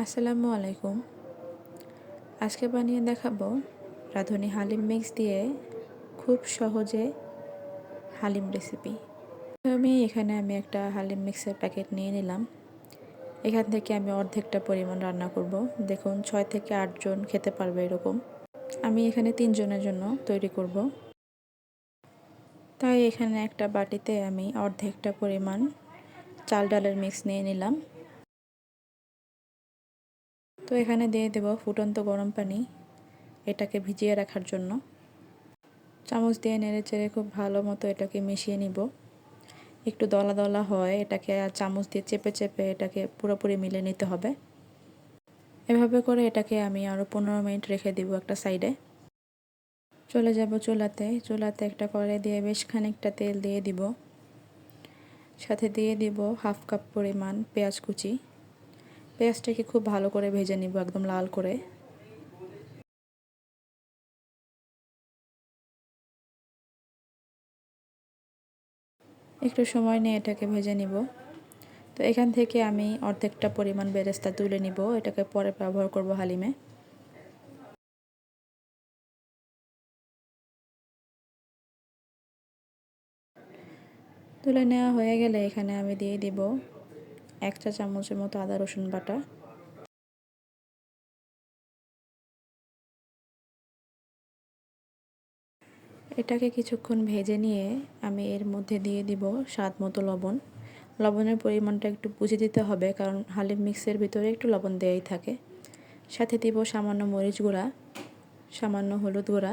আসসালামু আলাইকুম। আজকে বানিয়ে দেখাবো রাঁধুনি হালিম মিক্স দিয়ে খুব সহজে হালিম রেসিপি আমি এখানে আমি একটা হালিম মিক্সের প্যাকেট নিয়ে নিলাম। এখান থেকে আমি অর্ধেকটা পরিমাণ রান্না করব। দেখুন, ছয় থেকে আটজন খেতে পারবে এরকম। আমি এখানে তিনজনের জন্য তৈরি করব। তাই এখানে একটা বাটিতে আমি অর্ধেকটা পরিমাণ চাল ডালের মিক্স নিয়ে নিলাম। তো এখানে দিয়ে দেব ফুটন্ত গরম পানি, এটাকে ভিজিয়ে রাখার জন্য। চামচ দিয়ে নেড়ে চেড়ে খুব ভালো মতো এটাকে মিশিয়ে নিব। একটু দলা দলা হয়, এটাকে চামচ দিয়ে চেপে চেপে এটাকে পুরোপুরি মিলে নিতে হবে। এভাবে করে এটাকে আমি আরও পনেরো মিনিট রেখে দিব একটা সাইডে। চলে যাব চুলাতে চুলাতে একটা কড়াই দিয়ে বেশ খানিকটা তেল দিয়ে দিব। সাথে দিয়ে দিব হাফ কাপ পরিমাণ পেঁয়াজ কুচি। পেঁয়াজটাকে খুব ভালো করে ভেজে নিব একদম লাল করে। একটু সময় নিয়ে এটাকে ভেজে নিব। তো এখান থেকে আমি অর্ধেকটা পরিমাণ বেরেস্তা তুলে নিব, এটাকে পরে ব্যবহার করব হালিমে। তুলে নেওয়া হয়ে গেলে এখানে আমি দিয়ে দিব এক চা চামচের মতো আদা, রসুন বাটা। এটাকে কিছুক্ষণ ভেজে নিয়ে আমি এর মধ্যে দিয়ে দিব স্বাদ মতো লবণ। লবণের পরিমাণটা একটু বুঝে দিতে হবে, কারণ হালিম মিক্সের ভিতরে একটু লবণ দেয়াই থাকে। সাথে দিব সামান্য মরিচ গুঁড়া, সামান্য হলুদ গুঁড়া।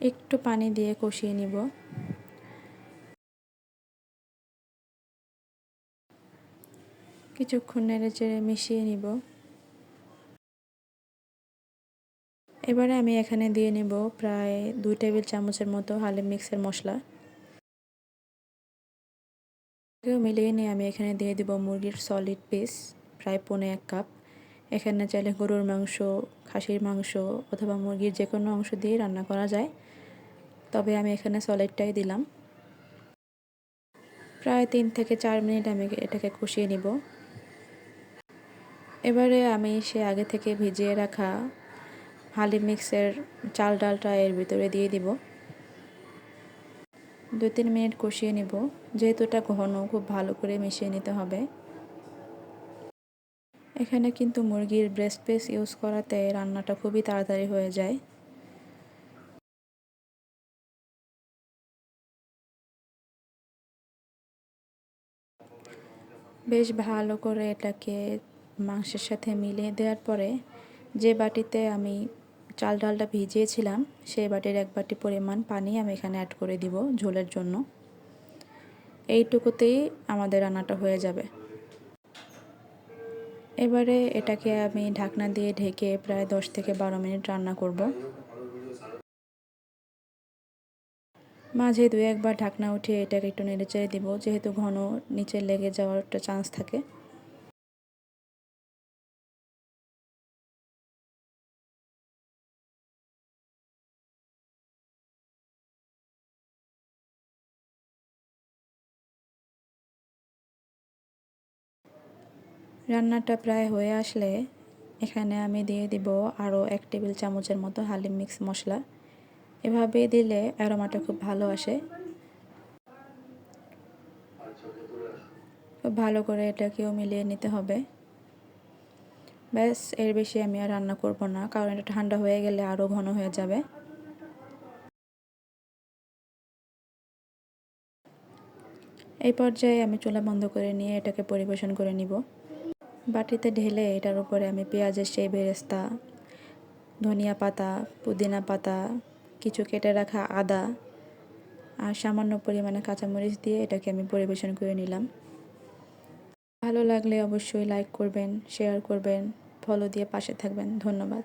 একটু পানি দিয়ে কষিয়ে নিব। কিছুক্ষণ নেড়ে চেড়ে মিশিয়ে নিব। এবারে আমি এখানে দিয়ে নেব প্রায় দুই টেবিল চামচের মতো হালিম মিক্সের মশলা। মিলিয়ে নিয়ে আমি এখানে দিয়ে দিব মুরগির সলিড পিস প্রায় পনে এক কাপ। এখানে চাইলে গরুর মাংস, খাসির মাংস অথবা মুরগির যে কোনো অংশ দিয়ে রান্না করা যায়। তবে আমি এখানে সলিডটাই দিলাম। প্রায় তিন থেকে চার মিনিট আমি এটাকে কষিয়ে নিব। এবারে আমি সে আগে থেকে ভিজিয়ে রাখা হালি মিক্সের চাল ডালটা এর ভিতরে দিয়ে দিব। দু তিন মিনিট কষিয়ে নিব। যেহেতু এটা ঘন, খুব ভালো করে মিশিয়ে নিতে হবে। এখানে কিন্তু মুরগির ব্রেস্ট পিস ইউজ করাতে রান্নাটা খুবই তাড়াতাড়ি হয়ে যায়। বেশ ভালো করে এটাকে মাংসের সাথে মিলিয়ে দেওয়ার পরে যে বাটিতে আমি চাল ডালটা ভিজিয়েছিলাম, সেই বাটির এক বাটি পরিমাণ পানি আমি এখানে অ্যাড করে দিব ঝোলের জন্য। এইটুকুতেই আমাদের রান্নাটা হয়ে যাবে। এবারে এটাকে আমি ঢাকনা দিয়ে ঢেকে প্রায় দশ থেকে বারো মিনিট রান্না করব। মাঝে দু একবার ঢাকনা উঠিয়ে এটাকে একটু নেড়ে চেড়ে দিব, যেহেতু ঘন নিচে লেগে যাওয়ার একটা চান্স থাকে। রান্নাটা প্রায় হয়ে আসলে এখানে আমি দিয়ে দিব আরও এক টেবিল চামচের মতো হালিম মিক্স মশলা। এভাবে দিলে অ্যারোমাটা খুব ভালো আসে। খুব ভালো করে এটাকেও মিলিয়ে নিতে হবে। ব্যাস, এর বেশি আমি আর রান্না করব না, কারণ এটা ঠান্ডা হয়ে গেলে আরও ঘন হয়ে যাবে। এই পর্যায়ে আমি চুলা বন্ধ করে নিয়ে এটাকে পরিবেশন করে নিব। বাটিতে ঢেলে এটার উপরে আমি পেঁয়াজের সেই বেরেস্তা, ধনিয়া পাতা, পুদিনা পাতা, কিছু কেটে রাখা আদা আর সামান্য পরিমাণে কাঁচামরিচ দিয়ে এটাকে আমি পরিবেশন করে নিলাম। ভালো লাগলে অবশ্যই লাইক করবেন শেয়ার করবেন ফলো দিয়ে পাশে থাকবেন। ধন্যবাদ।